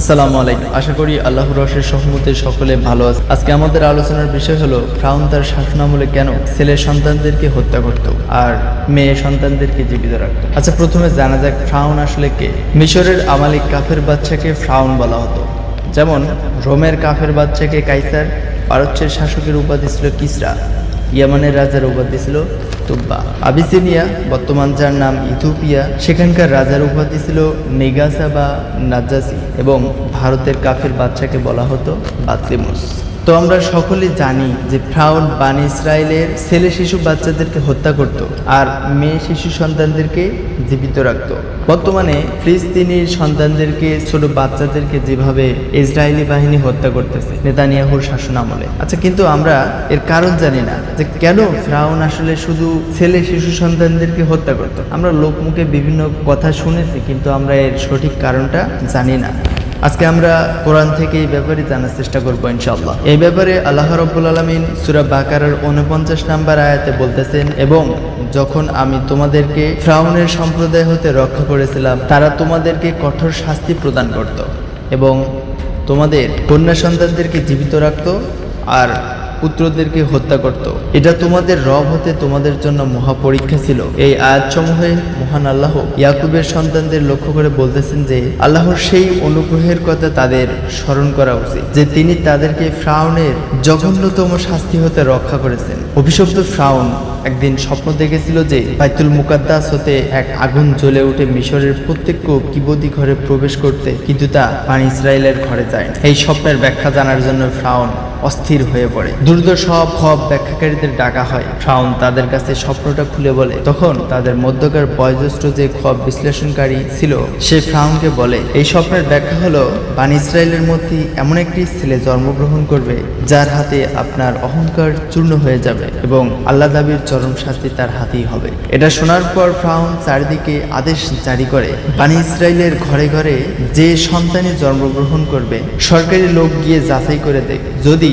আসসালামু আলাইকুম। আশা করি আল্লাহর রসের সহমতে সকলে ভালো আছে। আজকে আমাদের আলোচনার বিষয় হলো, ফ্রাউন তার শাসনামলে কেন ছেলে সন্তানদেরকে হত্যা করত আর মেয়ে সন্তানদেরকে জীবিত রাখত? আচ্ছা প্রথমে জানা যাক ফ্রাউন আসলে কে। মিশরের আমালিক কাফের বাচ্চাকে ফ্রাউন বলা হতো। যেমন, রোমের কাফের বাচ্চাকে কাইসার, পারস্যের শাসকের উপাধি ছিল কিসরা, ইয়ামানের রাজার উপাধি ছিল তুব্বা আবিসিনিয়া, বর্তমান যার নাম ইথিওপিয়া, সেখানকার রাজার উপাধি ছিল মেগাসা বা নাজাসি এবং ভারতের কাফের বাচ্চাকে বলা হতো বাতলিমুস। তো আমরা সকলেই জানি যে ফ্রাউন বান ইসরায়েলের ছেলে শিশু বাচ্চাদেরকে হত্যা করত আর মেয়ে শিশু সন্তানদেরকে জীবিত রাখত। বর্তমানে ফিলিস্তিনির সন্তানদেরকে, ছোট বাচ্চাদেরকে যেভাবে ইসরায়েলি বাহিনী হত্যা করতেছে, নেতানিয়াহুর শাসন আমলে। আচ্ছা কিন্তু আমরা এর কারণ জানি না যে কেন ফ্রাউন আসলে শুধু ছেলে শিশু সন্তানদেরকে হত্যা করত। আমরা লোকমুখে বিভিন্ন কথা শুনেছি, কিন্তু আমরা এর সঠিক কারণটা জানি না। আজকে আমরা কোরআন থেকে এই ব্যাপারে জানার চেষ্টা করব ইনশাল্লাহ এই ব্যাপারে আল্লাহ রব্বুল আলমিন সুরা বাকারার উনপঞ্চাশ নাম্বার আয়াতে বলতেছেন, এবং যখন আমি তোমাদেরকে ফ্রাউনের সম্প্রদায় হতে রক্ষা করেছিলাম, তারা তোমাদেরকে কঠোর শাস্তি প্রদান করত এবং তোমাদের কন্যা সন্তানদেরকে জীবিত রাখত আর পুত্রদেরকে হত্যা করত। এটা তোমাদের রব হতে তোমাদের জন্য মহাপরীক্ষা ছিল। এই আয়াতসমূহে মহান আল্লাহ ইয়াকুবের সন্তানদের লক্ষ্য করে বলতেছেন যে, আল্লাহর সেই অনুগ্রহের কথা তাদের স্মরণ করা উচিত, যে তিনি তাদেরকে ফ্রাউনের জঘন্যতম শাস্তি হতে রক্ষা করেছেন। অভিশপ্ত ফ্রাউন একদিন স্বপ্ন দেখেছিল যে, বাইতুল মুকাদ্দাস হতে এক আগুন জ্বলে উঠে মিশরের প্রত্যেক কিবদি ঘরে প্রবেশ করতে, কিন্তু তা পানি ইসরায়েলের ঘরে যায়। এই স্বপ্নের ব্যাখ্যা জানার জন্য ফ্রাউন অস্থির হয়ে পড়ে। দ্রুত সব খব ব্যাখ্যাকারীদের ডাকা হয়। ফ্রাউন তাদের কাছে স্বপ্নটা খুলে বলে। তখন তাদের মধ্যকার বয়োজ্যেষ্ঠ যে খব বিশ্লেষণকারী ছিল, সে ফ্রাউনকে বলে, এই স্বপ্নের ব্যাখ্যা হলো, বান ইসরায়েলের মধ্যে এমন একটি ছেলে জন্মগ্রহণ করবে, যার হাতে আপনার অহংকার চূর্ণ হয়ে যাবে এবং আল্লাহ দাবির চরম শাস্তি তার হাতেই হবে। এটা শোনার পর ফ্রাউন চারিদিকে আদেশ জারি করে, বানি ইসরায়েলের ঘরে ঘরে যে সন্তানই জন্মগ্রহণ করবে, সরকারি লোক গিয়ে যাচাই করে দেখ। যদি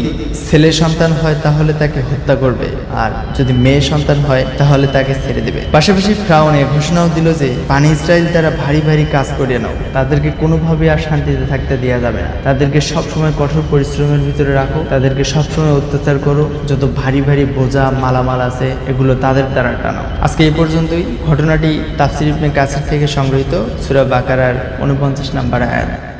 ছেলে সন্তান হয়, তাহলে তাকে হত্যা করবে। আর যদি মেয়ে সন্তান হয়, তাহলে তাকে ছেড়ে দেবে। পাশাপাশি ফ্রাউন ঘোষণাও দিল যে, পানি ইসরায়েল তারা ভারী ভারী কাজ করিয়ে নাও। তাদেরকে কোনোভাবে আর শান্তিতে থাকতে দেওয়া যাবে না। তাদেরকে সবসময় কঠোর পরিশ্রমের ভিতরে রাখো। তাদেরকে সবসময় অত্যাচার করো। যত ভারী ভারী বোঝা, মালামাল আছে, এগুলো তাদের দ্বারা টানো। আজকে এই পর্যন্তই। ঘটনাটি তাফসির ইবনে কাছের থেকে সংগৃহীত, সুরা বাকারার উনপঞ্চাশ নাম্বার আয়াত।